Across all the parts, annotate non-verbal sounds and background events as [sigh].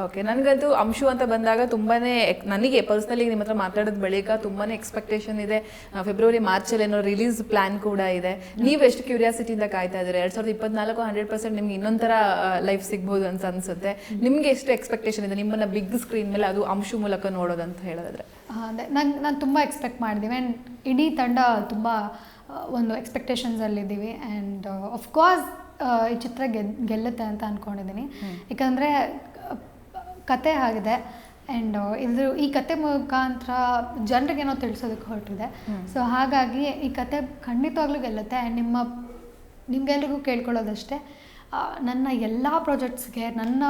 Okay ನನಗಂತೂ ಅಂಶು ಅಂತ ಬಂದಾಗ ತುಂಬಾನೇ ಎಕ್- ನನಗೆ ಪರ್ಸ್ನಲಿ ನಿಮ್ಮ ಹತ್ರ ಮಾತಾಡಿದ ಬಳಿಕ ತುಂಬಾನೇ ಎಕ್ಸ್ಪೆಕ್ಟೇಷನ್ ಇದೆ. ಫೆಬ್ರವರಿ ಮಾರ್ಚಲ್ಲಿ ಏನೋ ರಿಲೀಸ್ ಪ್ಲಾನ್ ಕೂಡ ಇದೆ. ನೀವು ಎಷ್ಟು ಕ್ಯೂರಿಯಾಸಿಟಿಯಿಂದ ಕಾಯ್ತಾ ಇದ್ದೀರಾ? ಎರಡು ಸಾವಿರದ ಇಪ್ಪತ್ನಾಲ್ಕು ಹಂಡ್ರೆಡ್ ಪರ್ಸೆಂಟ್ ನಿಮ್ಗೆ ಇನ್ನೊಂಥರ ಲೈಫ್ ಸಿಗ್ಬೋದು ಅಂತ ಅನ್ಸುತ್ತೆ. ನಿಮಗೆ ಎಷ್ಟು ಎಕ್ಸ್ಪೆಕ್ಟೇಷನ್ ಇದೆ? ನಿಮ್ಮನ್ನ ಬಿಗ್ ಸ್ಕ್ರೀನ್ ಮೇಲೆ ಅದು ಅಂಶು ಮೂಲಕ ನೋಡೋದಂತ ಹೇಳೋದಾದ್ರೆ. ಅದೇ. ನಂಗೆ ನಾನು ತುಂಬ ಎಕ್ಸ್ಪೆಕ್ಟ್ ಮಾಡಿದ್ದೀವಿ ಆ್ಯಂಡ್ ಇಡೀ ತಂಡ ತುಂಬ ಒಂದು ಎಕ್ಸ್ಪೆಕ್ಟೇಷನ್ಸಲ್ಲಿದ್ದೀವಿ ಆ್ಯಂಡ್ ಅಫ್ಕೋರ್ಸ್ ಈ ಚಿತ್ರ ಗೆದ್ ಗೆಲ್ಲುತ್ತೆ ಅಂತ ಅಂದ್ಕೊಂಡಿದ್ದೀನಿ ಯಾಕಂದರೆ ಕತೆ ಆಗಿದೆ. ಆ್ಯಂಡ್ ಇದು ಈ ಕತೆ ಮುಖಾಂತರ ಜನರಿಗೇನೋ ತಿಳಿಸೋದಕ್ಕೆ ಹೊರಟಿದೆ. ಸೊ ಹಾಗಾಗಿ ಈ ಕತೆ ಖಂಡಿತವಾಗ್ಲೂ ಗೆಲ್ಲುತ್ತೆ. ಆ್ಯಂಡ್ ನಿಮ್ಮ ನಿಮಗೆಲ್ರಿಗೂ ಕೇಳ್ಕೊಳ್ಳೋದಷ್ಟೇ ನನ್ನ ಎಲ್ಲ ಪ್ರಾಜೆಕ್ಟ್ಸ್ಗೆ ನನ್ನ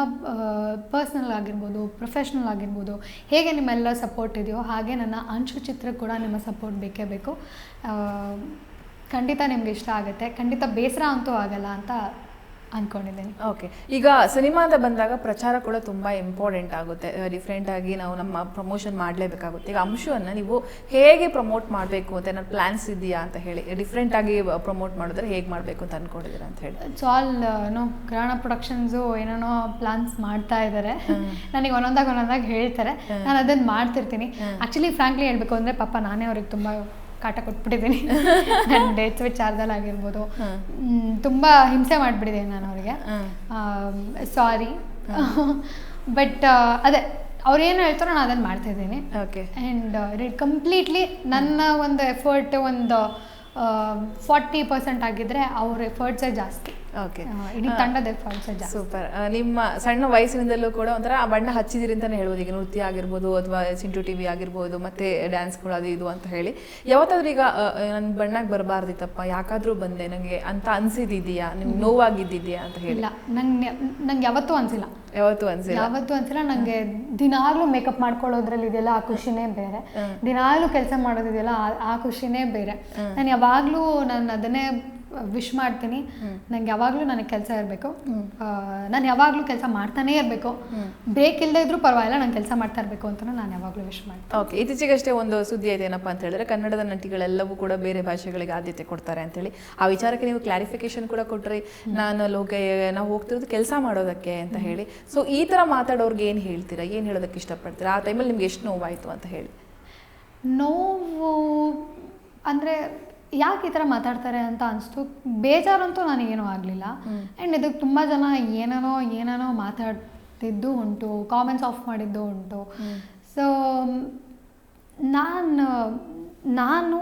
ಪರ್ಸ್ನಲ್ ಆಗಿರ್ಬೋದು ಪ್ರೊಫೆಷ್ನಲ್ ಆಗಿರ್ಬೋದು ಹೇಗೆ ನಿಮ್ಮೆಲ್ಲ ಸಪೋರ್ಟ್ ಇದೆಯೋ ಹಾಗೆ ನನ್ನ ಅಂಶು ಚಿತ್ರ ಕೂಡ ನಿಮ್ಮ ಸಪೋರ್ಟ್ ಬೇಕೇ ಬೇಕು. ಖಂಡಿತ ನಿಮ್ಗೆ ಇಷ್ಟ ಆಗುತ್ತೆ. ಖಂಡಿತ ಬೇಸರ ಅಂತೂ ಆಗಲ್ಲ ಅಂತ ಅಂದ್ಕೊಂಡಿದ್ದೀನಿ ಓಕೆ ಈಗ ಸಿನಿಮಾ ಅಂತ ಬಂದಾಗ ಪ್ರಚಾರ ಕೂಡ ತುಂಬಾ ಇಂಪಾರ್ಟೆಂಟ್ ಆಗುತ್ತೆ. ಡಿಫ್ರೆಂಟ್ ಆಗಿ ನಾವು ನಮ್ಮ ಪ್ರಮೋಷನ್ ಮಾಡಲೇಬೇಕಾಗುತ್ತೆ. ಈಗ ಅಂಶವನ್ನು ನೀವು ಹೇಗೆ ಪ್ರಮೋಟ್ ಮಾಡಬೇಕು ಅಂತ ಏನಾದ್ರು ಪ್ಲಾನ್ಸ್ ಇದೆಯಾ ಅಂತ ಹೇಳಿ. ಡಿಫ್ರೆಂಟ್ ಆಗಿ ಪ್ರಮೋಟ್ ಮಾಡಿದ್ರೆ ಹೇಗೆ ಮಾಡಬೇಕು ಅಂತ ಅನ್ಕೊಂಡಿದಿರ ಅಂತ ಹೇಳಿ. It's all no Grahana productions ಏನೇನೋ ಪ್ಲಾನ್ಸ್ ಮಾಡ್ತಾ ಇದ್ದಾರೆ ನನಗೆ ಒಂದೊಂದಾಗ ಒಂದೊಂದಾಗ ಹೇಳ್ತಾರೆ. ನಾನು ಅದನ್ನು ಮಾಡ್ತಿರ್ತೀನಿ. ಆ್ಯಕ್ಚುಲಿ ಫ್ರಾಂಕ್ಲಿ ಹೇಳಬೇಕು ಅಂದರೆ ಪಾಪ ನಾನೇ ಅವ್ರಿಗೆ ತುಂಬ ಕಾಟ ಕೊಟ್ಬಿಟ್ಟಿದ್ದೀನಿ. [laughs] ನನ್ನ ಡೇಟ್ಸ್ ವಿಚಾರದಲ್ಲಿ ಆಗಿರ್ಬೋದು. ತುಂಬ ಹಿಂಸೆ ಮಾಡಿಬಿಟ್ಟಿದ್ದೀನಿ ನಾನು ಅವರಿಗೆ. ಸಾರಿ ಬಟ್ [laughs] ಅದೇ ಅವ್ರು ಏನು ಹೇಳ್ತಾರೋ ನಾನು ಅದನ್ನು ಮಾಡ್ತಾಯಿದ್ದೀನಿ ಓಕೆ ಆ್ಯಂಡ್ ಇಟ್ ಕಂಪ್ಲೀಟ್ಲಿ ನನ್ನ ಒಂದು ಎಫರ್ಟ್ ಒಂದು ಫಾರ್ಟಿ ಪರ್ಸೆಂಟ್ ಆಗಿದ್ದರೆ ಅವ್ರ ಎಫರ್ಟ್ಸೇ ಜಾಸ್ತಿ. ಓಕೆ ಇಡೀ ತಂಡದ ಫಂಕ್ಷನ್ ಸೂಪರ್ ನಿಮ್ಮ ಸಣ್ಣ ವಯಸ್ಸಿನಿಂದಲೂ ಕೂಡ ಒಂಥರ ಆ ಬಣ್ಣ ಹಚ್ಚಿದಿರಿ ಅಂತಾನೆ ಹೇಳ್ಬೋದು. ಈಗ ನೃತ್ಯ ಆಗಿರ್ಬೋದು ಅಥವಾ ಚಿಂಟು ಟಿವಿ ಆಗಿರ್ಬೋದು ಮತ್ತೆ ಡ್ಯಾನ್ಸ್ಗಳು ಅದು ಇದು ಅಂತ ಹೇಳಿ. ಯಾವತ್ತಾದ್ರೂ ಈಗ ನನ್ನ ಬಣ್ಣಕ್ಕೆ ಬರಬಾರ್ದಿತ್ತಪ್ಪ ಯಾಕಾದ್ರೂ ಬಂದೆ ನನಗೆ ಅಂತ ಅನ್ಸಿದಿದೆಯಾ ನಿಮ್ಗೆ ನೋವಾಗಿದ್ದಿದ್ಯಾ ಅಂತ ಹೇಳಿ? ಇಲ್ಲ ನಂಗೆ ನಂಗೆ ಯಾವತ್ತೂ ಅನ್ಸಿಲ್ಲ. ಯಾವತ್ತೂ ಅನ್ಸಿಲ್ಲ? ಯಾವತ್ತೂ ಅನ್ಸಿಲ್ಲ ನನಗೆ ದಿನಾಗ್ಲೂ ಮೇಕಪ್ ಮಾಡ್ಕೊಳ್ಳೋದ್ರಲ್ಲಿ ಇದೆಯಲ್ಲ ಆ ಖುಷಿನೇ ಬೇರೆ. ದಿನಾಗ್ಲೂ ಕೆಲಸ ಮಾಡೋದಿದೆಯಲ್ಲ ಆ- ಆ ಖುಷಿನೇ ಬೇರೆ. ನಾನು ಯಾವಾಗಲೂ ನಾನು ಅದನ್ನೇ ವಿಶ್ ಮಾಡ್ತೀನಿ. ನಂಗೆ ಯಾವಾಗಲೂ ನನಗೆ ಕೆಲಸ ಇರಬೇಕು. ನಾನು ಯಾವಾಗಲೂ ಕೆಲಸ ಮಾಡ್ತಾನೇ ಇರಬೇಕು. ಬ್ರೇಕ್ ಇಲ್ಲದೆ ಇದ್ರೂ ಪರವಾಗಿಲ್ಲ ನಾನು ಕೆಲಸ ಮಾಡ್ತಾ ಇರಬೇಕು ಅಂತ ನಾನು ಯಾವಾಗಲೂ ವಿಶ್ ಮಾಡ್ತೀನಿ. ಓಕೆ ಇತ್ತೀಚೆಗಷ್ಟೇ ಒಂದು ಸುದ್ದಿ ಆಯ್ತು ಏನಪ್ಪ ಅಂತ ಹೇಳಿದ್ರೆ ಕನ್ನಡದ ನಟಿಗಳೆಲ್ಲವೂ ಕೂಡ ಬೇರೆ ಭಾಷೆಗಳಿಗೆ ಆದ್ಯತೆ ಕೊಡ್ತಾರೆ ಅಂತೇಳಿ ಆ ವಿಚಾರಕ್ಕೆ ನೀವು ಕ್ಲಾರಿಫಿಕೇಶನ್ ಕೂಡ ಕೊಟ್ಟರೆ ನಾನು ಲೋಕ ನಾವು ಹೋಗ್ತಿರೋದು ಕೆಲಸ ಮಾಡೋದಕ್ಕೆ ಅಂತ ಹೇಳಿ. ಸೊ ಈ ಥರ ಮಾತಾಡೋರ್ಗೆ ಏನು ಹೇಳ್ತೀರಾ? ಏನು ಹೇಳೋದಕ್ಕೆ ಇಷ್ಟಪಡ್ತೀರಾ? ಆ ಟೈಮಲ್ಲಿ ನಿಮ್ಗೆ ಎಷ್ಟು ನೋವಾಯಿತು ಅಂತ ಹೇಳಿ. ನೋವು ಅಂದರೆ ಯಾಕೆ ಈ ಥರ ಮಾತಾಡ್ತಾರೆ ಅಂತ ಅನಿಸ್ತು. ಬೇಜಾರಂತೂ ನನಗೇನೂ ಆಗಲಿಲ್ಲ. ಆ್ಯಂಡ್ ಇದಕ್ಕೆ ತುಂಬ ಜನ ಏನೇನೋ ಏನೇನೋ ಮಾತಾಡ್ತಿದ್ದು ಉಂಟು ಕಾಮೆಂಟ್ಸ್ ಆಫ್ ಮಾಡಿದ್ದು ಉಂಟು. ಸೊ ನಾನು ನಾನು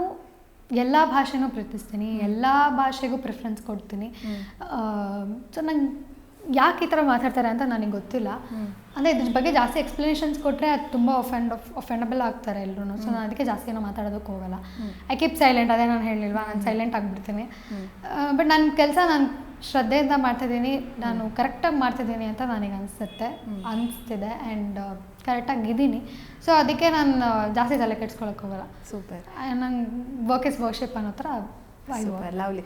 ಎಲ್ಲ ಭಾಷೆನೂ ಪ್ರೀತಿಸ್ತೀನಿ ಎಲ್ಲ ಭಾಷೆಗೂ ಪ್ರಿಫರೆನ್ಸ್ ಕೊಡ್ತೀನಿ. ಸೊ ನಂಗೆ ಯಾಕೆ ಈ ಥರ ಮಾತಾಡ್ತಾರೆ ಅಂತ ನನಗೆ ಗೊತ್ತಿಲ್ಲ. ಅಂದರೆ ಇದ್ರ ಬಗ್ಗೆ ಜಾಸ್ತಿ ಎಕ್ಸ್ಪ್ಲನೇಷನ್ಸ್ ಕೊಟ್ಟರೆ ಅದು ತುಂಬ ಒಫೆಂಡ್ ಒಫೆಂಡಬಲ್ ಆಗ್ತಾರೆ ಎಲ್ಲರೂ ಸೊ ನಾನು ಅದಕ್ಕೆ ಜಾಸ್ತಿ ಏನೋ ಮಾತಾಡೋದಕ್ಕೆ ಹೋಗಲ್ಲ. ಐ ಕೀಪ್ ಸೈಲೆಂಟ್ ಅದೇ ನಾನು ಹೇಳಿಲ್ವಾ ನಾನು ಸೈಲೆಂಟ್ ಆಗಿಬಿಡ್ತೀನಿ. ಬಟ್ ನನ್ನ ಕೆಲಸ ನಾನು ಶ್ರದ್ಧೆಯಿಂದ ಮಾಡ್ತಿದ್ದೀನಿ. ನಾನು ಕರೆಕ್ಟಾಗಿ ಮಾಡ್ತಿದ್ದೀನಿ ಅಂತ ನನಗೆ ಅನಿಸುತ್ತೆ. ಅನಿಸ್ತಿದೆ ಆ್ಯಂಡ್ ಕರೆಕ್ಟಾಗಿ ಇದ್ದೀನಿ. ಸೊ ಅದಕ್ಕೆ ನಾನು ಜಾಸ್ತಿ ತಲೆ ಕೆಡ್ಸ್ಕೊಳಕ್ಕೆ ಹೋಗಲ್ಲ. ಸೂಪರ್ ನಂಗೆ ವರ್ಕ್ ಇಸ್ ವರ್ಷಿಪ್ ಅನ್ನೋ ಥರ ಲವ್ಲಿ